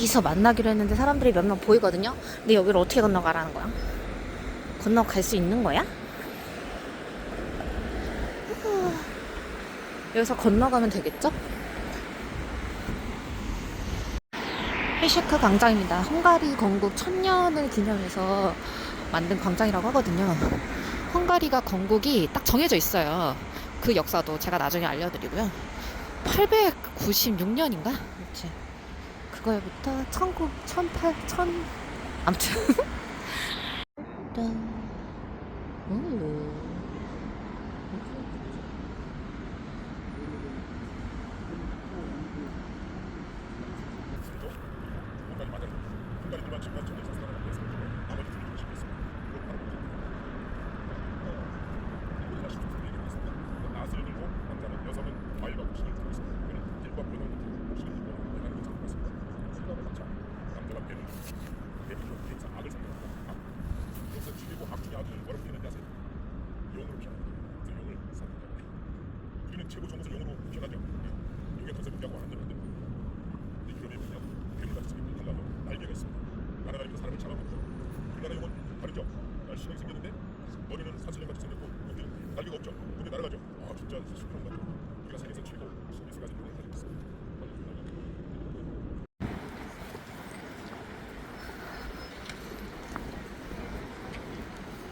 여기서 만나기로 했는데 사람들이 몇 명 보이거든요. 근데 여기를 어떻게 건너가라는 거야? 건너갈 수 있는 거야? 후. 여기서 건너가면 되겠죠? 헤시크 광장입니다. 헝가리 건국 천년을 기념해서 만든 광장이라고 하거든요. 헝가리가 건국이 딱 정해져 있어요. 그 역사도 제가 나중에 알려드리고요. 896년인가? 그렇지. 그거부터 1900, 1800, 1000 아무튼 짠. 오. 공간이 맞아요. 공간이지만 중간 쪽에서 살아가기 위해서 나머지 분들이 시켰습니다. 그걸 바로 보여드립니다. 우리가 시켰던 얘기를 했습니다. 낫을 들고 남자는 여성은 과일과 곡식을 들고 있습니다. 그는 길과 변호를 들고 곡식을 들고 대단히 괜찮은 것 같습니다. 생각을 맞자 배를 배로 대사 악을 상대합니다. 악. 여기서 죽이고 악 중에 악을 표현하는지 아세요? 용으로 표현합니다. 그래서 용을 삽니다. 우리는 최고 좋은 것을 용으로 표현하죠. 용의 컨셉을 갖고 안 되는데 근데 유럽에 보면 괴물같이 생긴 한가로 날개가 있습니다. 날아다니면서 사람을 잡아먹고 우리나라 용은 다르죠. 날씬하게 생겼는데 머리는 사슬형같이 생겼고 여기 날개가 없죠. 근데 날아가죠. 아 진짜 슈퍼맨 같죠. 우리가 세계에서 최고 신기술 가진 용을 가지고 있습니다.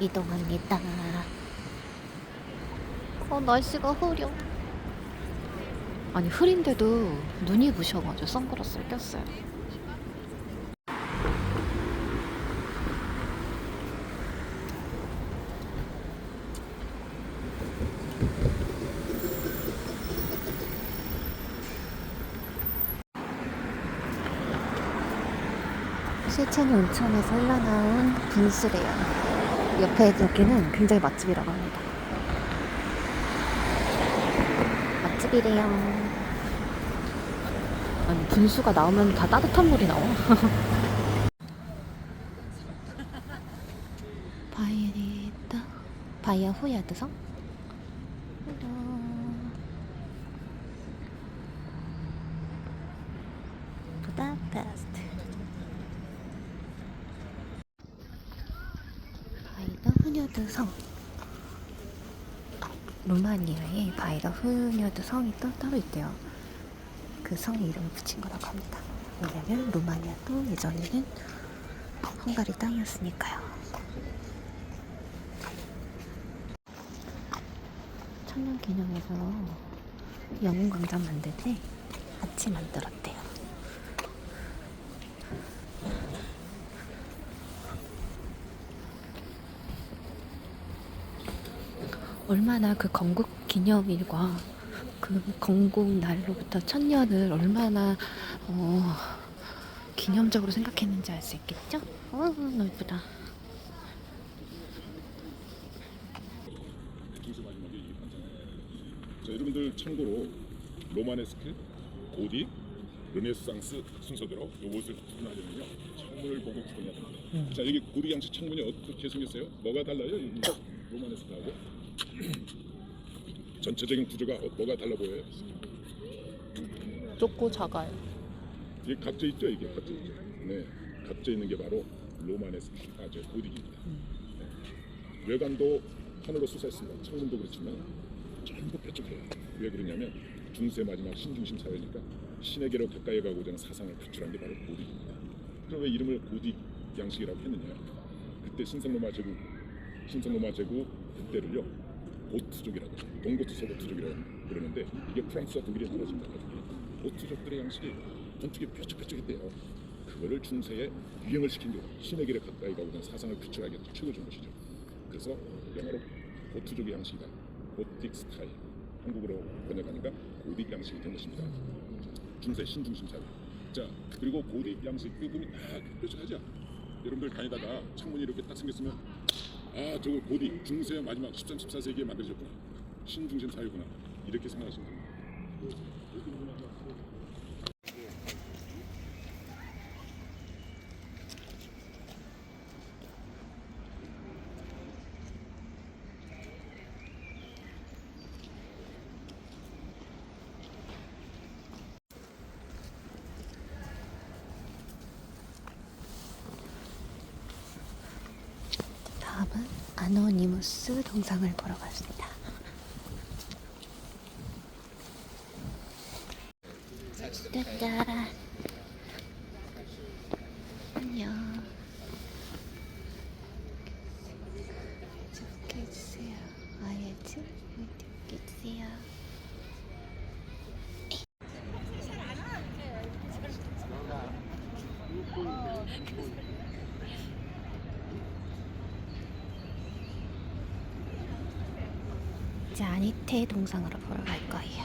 이동합니다. 어, 날씨가 흐려. 아니, 흐린데도 눈이 부셔가지고 선글라스를 꼈어요. 실천 온천에서 흘러나온 분수래요. 옆에 여기는 굉장히 맛집이라고 합니다. 맛집이래요. 아니 분수가 나오면 다 따뜻한 물이 나와. 바이리타 바이아 후야드성 부다페스트 바이더 후녀드 성 루마니아에 바이더 후녀드 성이 또 따로 있대요. 그 성에 이름을 붙인 거라고 합니다. 왜냐면 루마니아도 예전에는 헝가리 땅이었으니까요. 천년 기념해서 영웅 광장 만들 때 같이 만들었대요. 얼마나 그 건국 기념일과 그 건국 날로부터 천 년을 얼마나 어, 기념적으로 생각했는지 알 수 있겠죠? 어, 반장이에요. 자 여러분들 참고로 로마네스크, 고딕, 르네상스 순서대로 요것을 구분하려면요 창문을 보고 구분해야 됩니다. 자 여기 고딕 양식 창문이 어떻게 생겼어요? 뭐가 달라요? 이 로마네스크하고 전체적인 구조가 어- 뭐가 달라 보여요? 좁고 작아요. 이게 각져 있죠 이게 각져 있죠. 네, 각져 있는 게 바로 로마네스크 아저 고딕입니다. 네. 외관도 하늘로 솟아있습니다. 창문도 그렇지만 전부 뾰족해요. 왜 그러냐면 중세 마지막 신중심 사회니까 신에게로 가까이 가고자 하는 사상을 표출한 게 바로 고딕입니다. 그럼 왜 이름을 고딕 양식이라고 했느냐? 그때 신성로마 제국 신성로마 제국 그때를요 고트족이라고 해요. 동고트 서고트족이라고 그러는데 이게 프랑스와 독일이 나눠진다 가지고 고트족들의 양식이 건축이 뾰족뾰족했대요. 그거를 중세에 유행을 시킨 게 신에게로 가까이 가고자 하는 사상을 표출하기 위해서 최고준 것이죠. 그래서 영어로 고트족의 양식이다. 고틱 스타일. 한국어로 번역하니까 고딕 양식이 된 것입니다. 중세 신중심 사회. 자 그리고 고딕 양식 부분이 다 뾰족하죠. 여러분들 다니다가 창문이 이렇게 딱 생겼으면 아 저거 고딕 중세 마지막 13, 14세기에 만들어졌구나. 신중심 사회구나. 이렇게 생각하시면 됩니다. 다음은 아노니무스 동상을 보러 갔습니다. 짜잔. 안녕. 좋게 해주세요. 아예즈 좋게 해주세요. 아니테 동상으로 보러 갈 거예요.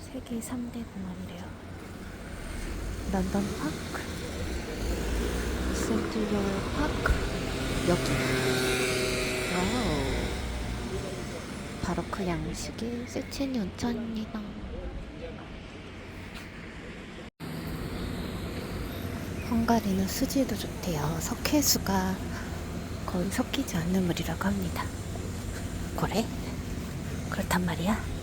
세계 3대 공원이래요. 런던 파크, 센트럴 파크, 여기. 와우. 바로 그 양식의 세첸 연천입니다. 헝가리는 수질도 좋대요. 석회수가 거의 섞이지 않는 물이라고 합니다. 그래? 그렇단 말이야.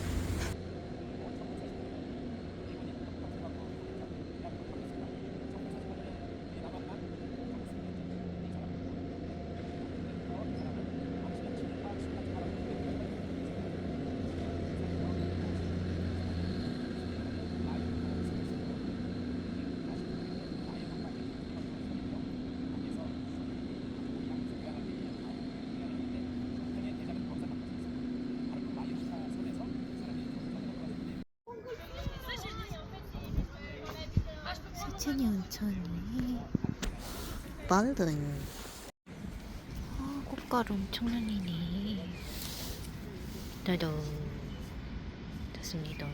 세천이 온천이. 말든 아 꽃가루 엄청나니네. 나도 됐습니다.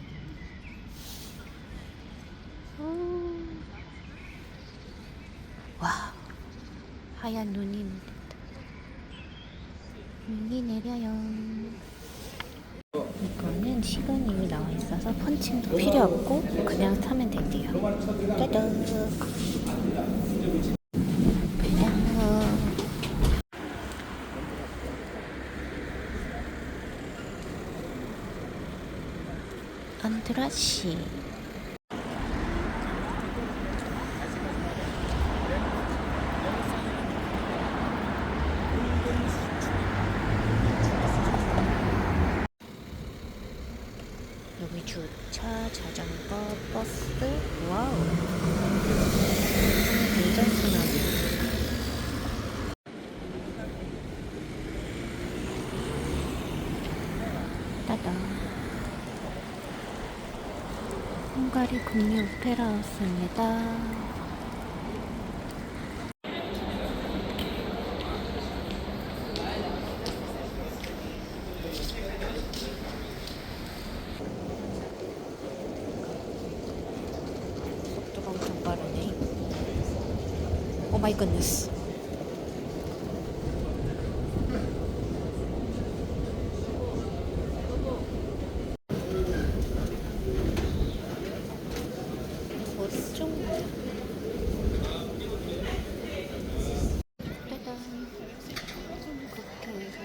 오. 와. 하얀 눈이 눈이 내려요 시간이 이미 나와 있어서 펀칭도 필요 없고 그냥 타면 된대요. 짜잔. 안드라시. 여기 주차, 자전거, 버스, 와우. 굉장히 순하네. 따단. 헝가리 국립 오페라 하우스입니다. 속도가 엄청 빠르네. 오 마이. 버스 좀. 짜잔. 좀 그렇게 해서.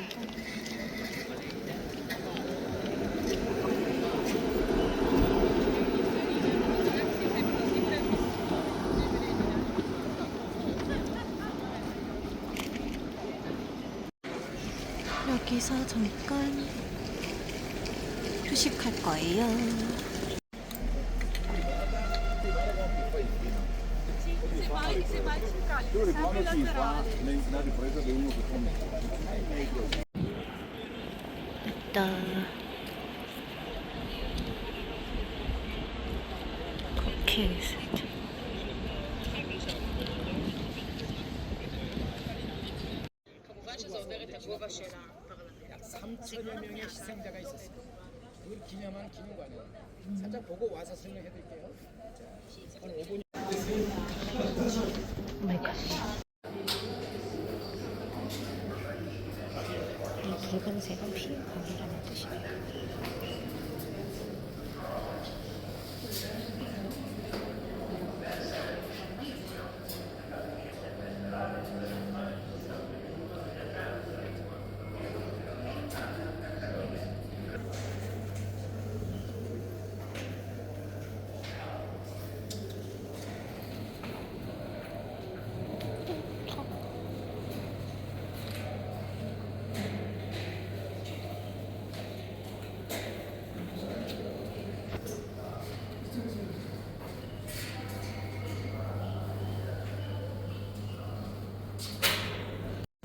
여기서 잠깐 휴식할 거예요. 됐다. 그렇게 해서 약 3천여 명의 희생자가 있었습니다. 그걸 기념한 기념관을 살짝 보고 와서 설명해 드릴게요. 자, 한 5분 오 마이 갓. 이 붉은색은 피감이라는 뜻이에요.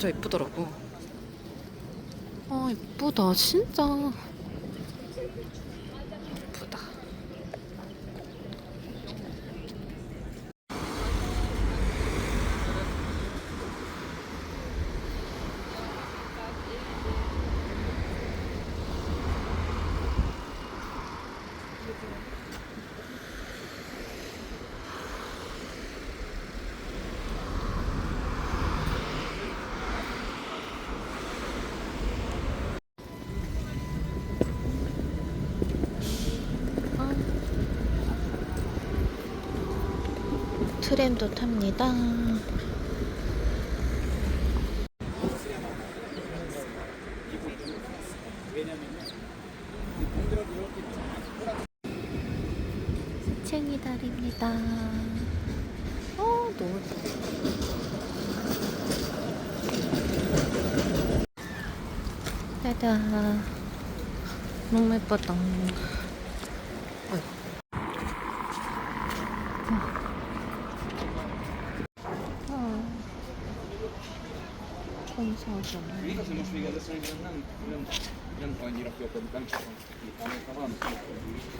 진짜 예쁘더라고. 아 예쁘다 진짜. 예쁘다. 트램도 탑니다. 생이 달입니다. 어, 너무 따다. 너무 예쁘다. 어이. 어. 검사하잖아.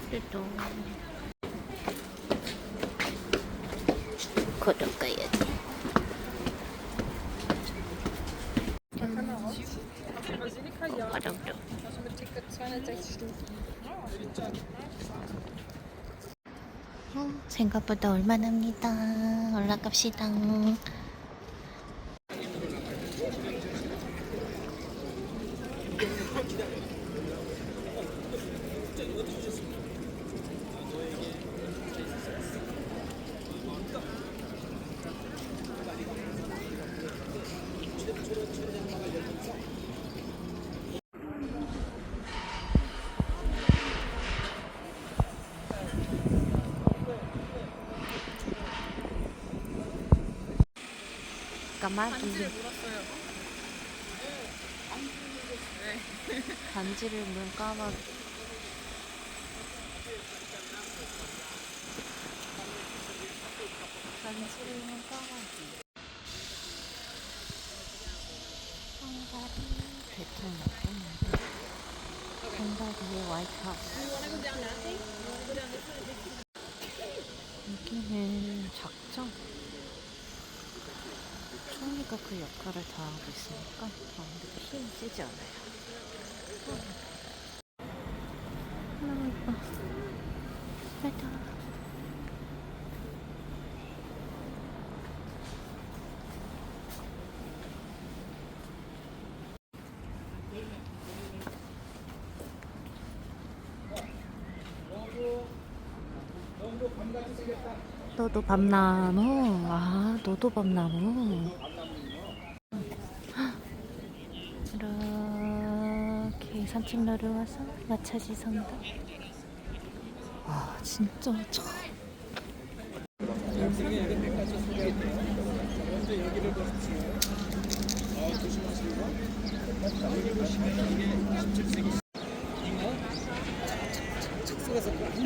그래도 걸어가야지. 어렵죠. 어, 생각보다 얼마납니다. 올라갑시다. 까마귀. 반지를 문 까마귀. 반지를 문 까마귀. 헝가리 대통령. 헝가리의 화이트하우스. 여기는 작정. 총리가 그 역할을 다 하고 있으니까 아무래도 힘이 세지 않아요. 너무 예뻐. 예쁘다. 너도 밤나무. 아, 너도 밤나무. 이렇게 산책로를 와서 마차지 성당. 와, 진짜 참.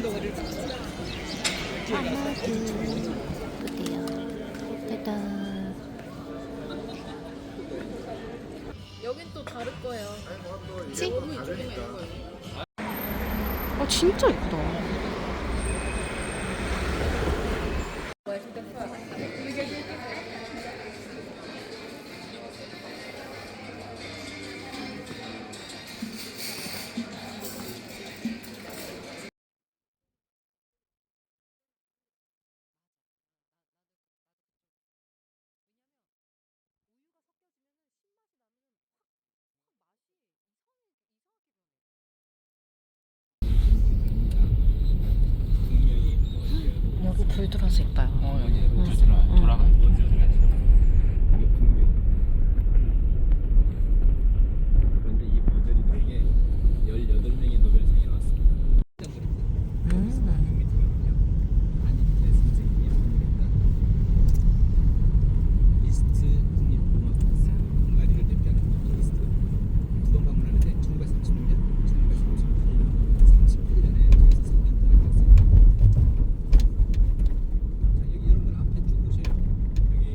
덩어리를 까마귀. 예쁘대요. 짜잔. 여긴 또 다를 거예요. 그치? 너무 이쪽에 있는 거예요. 어, 진짜 예쁘다. 여기 불 들어서 예뻐요. 어 여기 응. 돌아가 그런데 이 모델이 되게 18명의 노벨상이 나왔습니다. 음. 한인태 선생님이 만들었던 리스트 국립공원학사 헝가리를 대표하는 리스트 두번 방문하는데 1936년, 1958년, 38년에 저에서 3년 동안 갔습니다. 자, 여기 여러분 앞에 쭉 보세요. 여기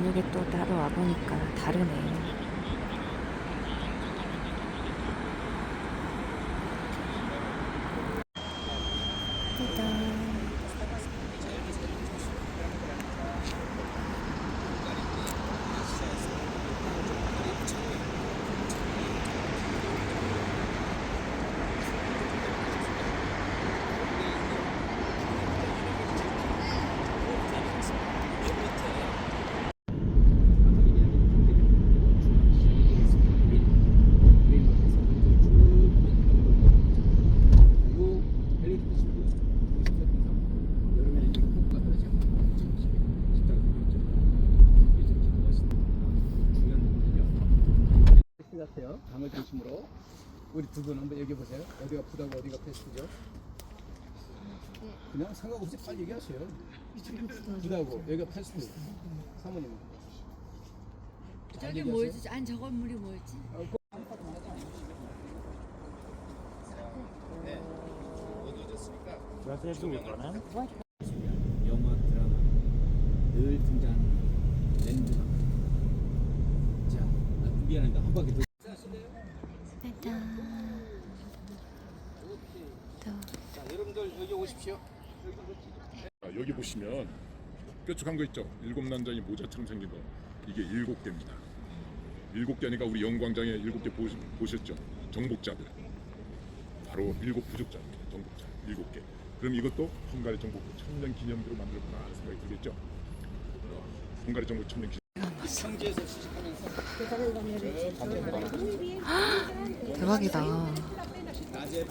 이쪽에 또 따로 와보니까 다르네. 짜 우리 두 분 한번 얘기해 보세요. 어디가 부다고 어디가 패스트죠? 그냥 생각 없이 빨리 얘기하세요. 부다고 여기가 패스트. 사모님. 저게 뭐였지? 아니 저 건 물이 뭐였지? 영화 드라마 늘 등장하는 랜드마크 자 아, 미안합니다 한 바퀴 더 자, 여러분들 여기 오십시오. 아, 여기 보시면 뾰족한 거 있죠? 일곱 난장이 모자처럼 생긴 거 이게 일곱 개입니다. 일곱 개니까 우리 영광장에 일곱 개 보시, 보셨죠? 정복자들 바로 일곱 부족자입니다. 정복자 일곱 개. 그럼 이것도 헝가리 정복 천년 기념으로 만들었구나 하는 생각이 들겠죠? 어, 헝가리 정복 천년 기념. 대박이다. 낮에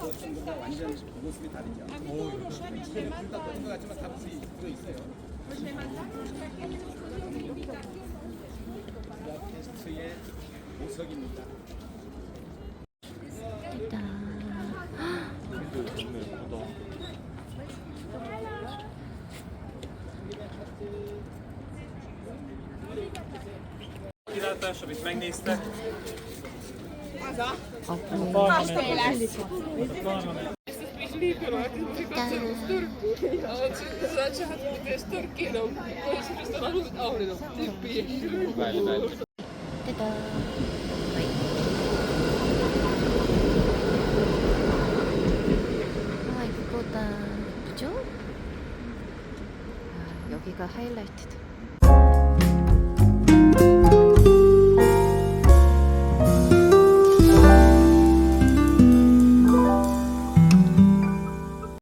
kilátás, amit megnéztek. Az a? A parlament. Turkinom, koji su restoranu s Aurenom. Ti piješ. 짜잔. 아, 이쁘다. 예쁘죠? 아, 여기가 하이라이트다.